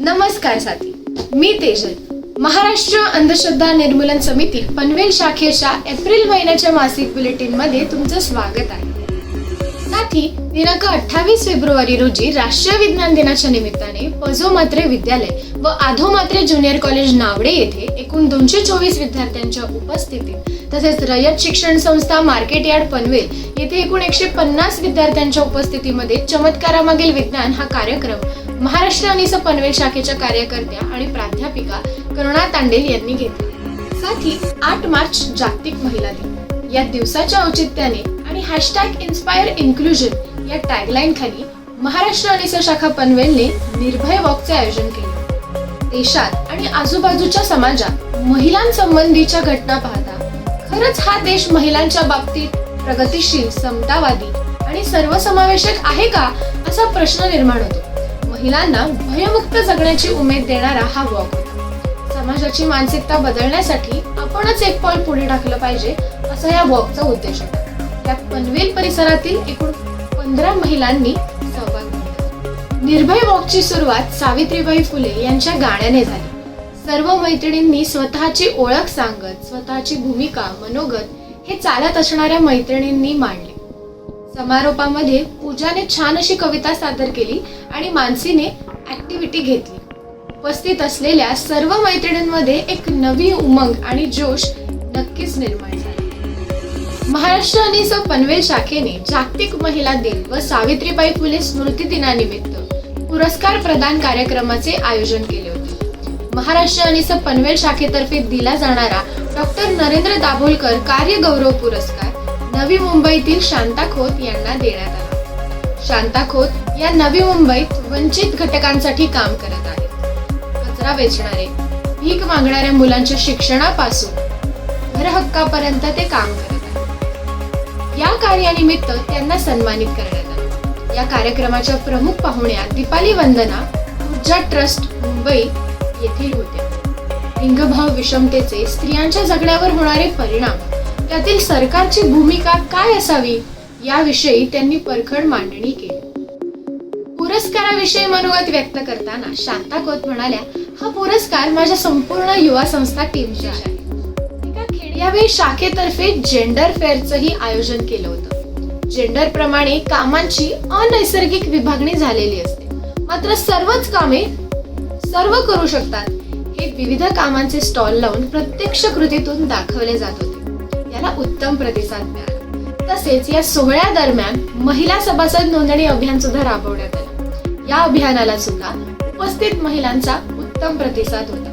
नमस्कार साथी. मी तेजल. महाराष्ट्र अंधश्रद्धा निर्मूलन समिती पनवेल शाखेच्या एप्रिल महिन्याच्या मासिक बुलेटिनमध्ये तुमचं स्वागत आहे. साथी दिनांक अठ्ठावीस फेब्रुवारी रोजी राष्ट्रीय विज्ञान दिनाच्या निमित्ताने पजो मात्रे विद्यालय व आधो मात्रे ज्युनियर कॉलेज नावडे येथे एकूण दोनशे चोवीस विद्यार्थ्यांच्या उपस्थितीत तसेच रयत शिक्षण संस्था मार्केट यार्ड पनवेल येथे एकूण एकशे पन्नास विद्यार्थ्यांच्या उपस्थितीमध्ये चमत्कारामागील विज्ञान हा कार्यक्रम महाराष्ट्र अनिस पनवेल शाखेच्या कार्यकर्त्या आणि प्राध्यापिका करुणा तांडेल यांनी घेतला. साथी आठ मार्च जागतिक महिला दिन. या दिवसाच्या औचित्याने आणि हॅशटॅग इन्स्पायर इन्क्लुजन या टॅगलाईन खाली महाराष्ट्र अनिस शाखा पनवेलने निर्भय वॉकचे आयोजन केले. देशात आणि आजूबाजूच्या समाजात महिलांसंबंधीच्या घटना पाहता खरंच हा देश महिलांच्या बाबतीत प्रगतीशील समतावादी आणि सर्वसमावेशक आहे का असा प्रश्न निर्माण होतो. महिलांना भयमुक्त जगण्याची उमेद देणारा हा वॉक. होता समाजाची मानसिकता बदलण्यासाठी आपणच एक पाऊल पुढे टाकलं पाहिजे असा या वॉकचा उद्देश होता त्यात पनवेल परिसरातील एकूण पंधरा महिलांनी सहभाग घेतला. निर्भय वॉकची सुरुवात सावित्रीबाई फुले यांच्या गाण्याने झाली. सर्व मैत्रिणींनी स्वतःची ओळख सांगत स्वतःची भूमिका मनोगत हे चालत असणाऱ्या मैत्रिणींनी मांडले. समारोपामध्ये पूजाने छान अशी कविता सादर केली आणि मानसीने ऍक्टिव्हिटी घेतली. उपस्थित असलेल्या सर्व मैत्रिणींमध्ये एक नवी उमंग आणि जोश नक्कीच निर्माण झाला. महाराष्ट्र आणि स पनवेल शाखेने जागतिक महिला दिन व सावित्रीबाई फुले स्मृती दिनानिमित्त पुरस्कार प्रदान कार्यक्रमाचे आयोजन केले होते. महाराष्ट्र आणि स पनवेल शाखेतर्फे दिला जाणारा डॉक्टर नरेंद्र दाभोलकर कार्य गौरव पुरस्कार नवी मुंबईतील शांता खोत यांना देण्यात आला. शांता खोत या नवी मुंबईत वंचित घटकांसाठी काम करत आहेत. कचरा वेचणारे भीक मागणाऱ्या मुलांच्या शिक्षणापासून घरहक्कापर्यंत ते काम करत आहेत. या कार्यानिमित्त त्यांना सन्मानित करण्यात आले. या कार्यक्रमाच्या प्रमुख पाहुण्या दीपाली वंदना ऊर्जा ट्रस्ट मुंबई येथील होत्या. लिंगभाव विषमतेचे स्त्रियांच्या जगण्यावर होणारे परिणाम त्यातील सरकारची भूमिका काय असावी याविषयी त्यांनी परखड मांडणी केली. पुरस्काराविषयी मनोगत व्यक्त करताना शांता खोत म्हणाल्या हा पुरस्कार माझ्या संपूर्ण युवा संस्था टीमच्या आहे. एका खेड्यावे शाखेतर्फे जेंडर फेअरचंही आयोजन केलं होतं. जेंडर प्रमाणे कामांची अनैसर्गिक विभागणी झालेली असते. मात्र सर्वच कामे सर्व करू शकतात हे विविध कामांचे स्टॉल लावून प्रत्यक्ष कृतीतून दाखवले जात होते. याला उत्तम प्रतिसाद मिळाला. तसेच या सोहळ्या दरम्यान महिला सभासद नोंदणी अभियान सुद्धा राबवण्यात आलं. या अभियानाला सुद्धा उपस्थित महिलांचा उत्तम प्रतिसाद होता.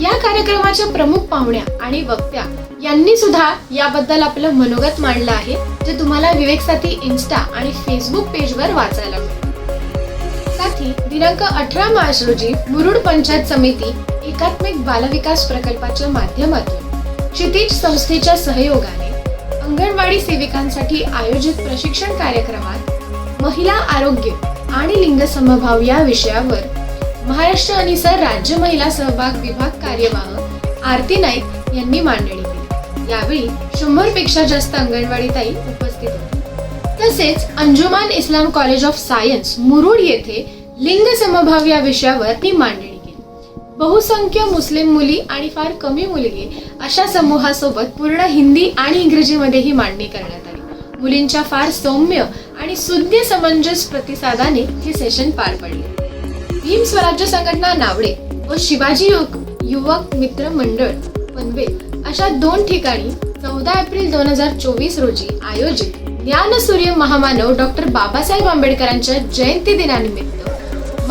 या कार्यक्रमाच्या प्रमुख पाहुण्या आणि वक्त्या यांनी सुद्धा याबद्दल आपलं मनोगत मांडलं आहे जे तुम्हाला विवेक साथी इन्स्टा आणि फेसबुक पेजवर वाचायला मिळेल साथी दिनांक अठरा मार्च रोजी मुरुड पंचायत समिती एकात्मिक बालविकास प्रकल्पाच्या माध्यमातून क्षितिज संस्थेच्या सहयोगाने अंगणवाडी सेविकांसाठी आयोजित प्रशिक्षण कार्यक्रमात महिला आरोग्य आणि लिंग समभाव या विषयावर महाराष्ट्र आणि सर राज्य महिला सहभाग विभाग कार्यवाह आरती नाईक यांनी मांडणी केली. यावेळी शंभरपेक्षा जास्त अंगणवाडी ताई उपस्थित होती. तसेच Anjuman Islam college of science Murud येथे लिंग समभाव या विषयावर ती मांडणी बहुसंख्य मुस्लिम मुली आणि फार कमी मुलगी अशा समूहासोबत पूर्ण हिंदी आणि इंग्रजीमध्ये ही मांडणी करण्यात आली. मुलींच्या फार सौम्य आणि सुज्ञ समंजस प्रतिसादाने हे सेशन पार पडले. भीम स्वराज्य संघटना नावडे व शिवाजी युवक युवक मित्र मंडळ पनवेल अशा दोन ठिकाणी चौदा एप्रिल दोन हजार चोवीस रोजी आयोजित ज्ञानसूर्य महामानव डॉक्टर बाबासाहेब आंबेडकरांच्या जयंती दिनानिमित्त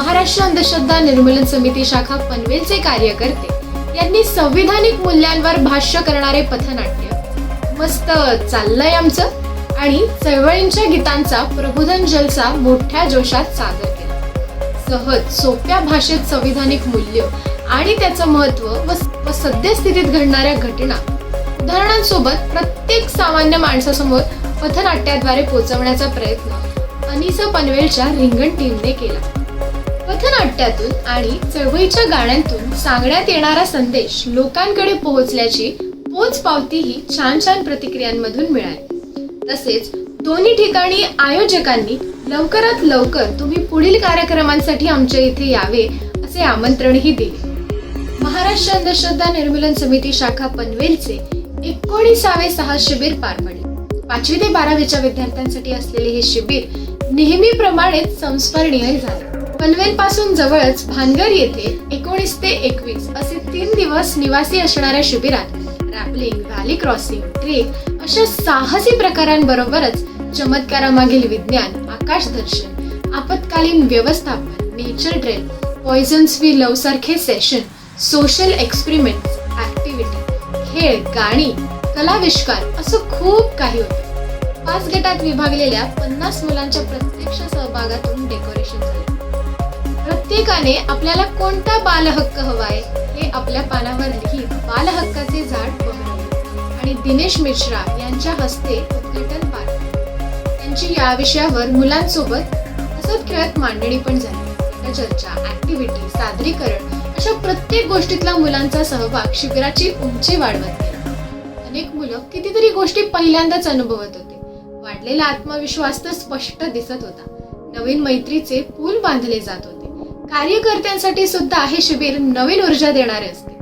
महाराष्ट्र अंधश्रद्धा निर्मूलन समिती शाखा पनवेलचे कार्यकर्ते यांनी संविधानिक मूल्यांवर भाष्य करणारे पथनाट्य मस्त चाललंय आमचं आणि चळवळींच्या गीतांचा प्रबोधन जलसा मोठ्या जोशात सादर केला. सहज सोप्या भाषेत संविधानिक मूल्य आणि त्याचं महत्त्व व सद्यस्थितीत घडणाऱ्या घटना उदाहरणांसोबत प्रत्येक सामान्य माणसासमोर पथनाट्याद्वारे पोहोचवण्याचा प्रयत्न अनिसा पनवेलच्या रिंगण टीमने केला. नाट्यातून आणि चळवळीच्या गाण्यांतून सांगण्यात येणारा संदेश लोकांकडे पोहोचल्याची पोच पावती ही छान छान प्रतिक्रियांमधून मिळाली. तसेच दोन्ही ठिकाणी आयोजकांनी लवकरात लवकर तुम्ही पुढील कार्यक्रमांसाठी आमच्या इथे यावे असे आमंत्रणही दिले. महाराष्ट्र अंधश्रद्धा निर्मूलन समिती शाखा पनवेलचे एकोणीसावे सहा शिबिर पार पडले. पाचवी ते बारावीच्या विद्यार्थ्यांसाठी असलेले हे शिबिर नेहमीप्रमाणेच संस्मरणीय झाले. पनवेल पासून जवळच भानगर येथे एकोणीस ते एकवीस असे तीन दिवस निवासी असणाऱ्या शिबिरात रॅपलिंग व्हॅली क्रॉसिंग ट्रेक अशा साहसी प्रकारांबरोबरच चमत्कारामागील विज्ञान आकाश दर्शन आपत्कालीन व्यवस्थापन nature drill poisons we love सारखे सेशन सोशल एक्सपेरिमेंट ऍक्टिव्हिटी खेळ गाणी कलाविष्कार असं खूप काही होतं. पाच गटात विभागलेल्या पन्नास मुलांच्या प्रत्यक्ष सहभागातून डेकोरेशन झाले. प्रत्येकाने आपल्याला कोणता बालहक्क हवाय हे आपल्या पानावर लिहित बालहक्काचे झाड बहरवले आणि दिनेश मिश्रा यांच्या हस्ते उद्घाटन पार त्यांची या विषयावर मुलांसोबत हसत खेळत मांडणी पण झाली. चर्चा ऍक्टिव्हिटी सादरीकरण अशा प्रत्येक गोष्टीतला मुलांचा सहभाग शिबिराची उंची वाढवत गेला. अनेक मुलं कितीतरी गोष्टी पहिल्यांदाच अनुभवत होते. वाढलेला आत्मविश्वास तर स्पष्ट दिसत होता. नवीन मैत्रीचे पूल बांधले जात होते. कार्यकर्त्यांसाठी सुद्धा हे शिबिर नवीन ऊर्जा देणारे असते.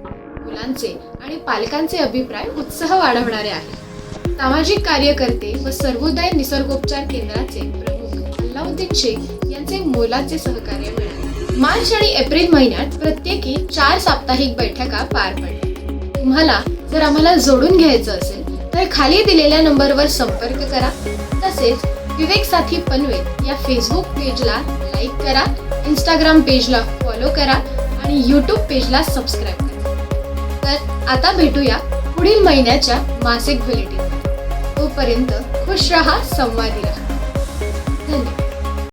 मुलांचे आणि पालकांचे अभिप्राय उत्साह वाढवणारे आहेत सामाजिक कार्यकर्ते व सर्वोदय निसर्गोपचार केंद्राचे प्रमुख अल्लाउद्दीन शेख यांचे मोलाचे सहकार्य मिळाले. मार्च आणि एप्रिल महिन्यात प्रत्येकी चार साप्ताहिक बैठका पार पडल्या. तुम्हाला जर आम्हाला जोडून घ्यायचं असेल तर खाली दिलेल्या नंबरवर संपर्क करा. तसेच विवेक साथी पनवेल या फेसबुक पेजला लाईक करा. इंस्टाग्राम पेजला फॉलो करा आणि यूट्यूब पेजला सबस्क्राईब करा. तर आता भेटूया पुढील महिन्याच्या मासिक बुलेटिन तोपर्यंत खुश रहा संवादी रहा.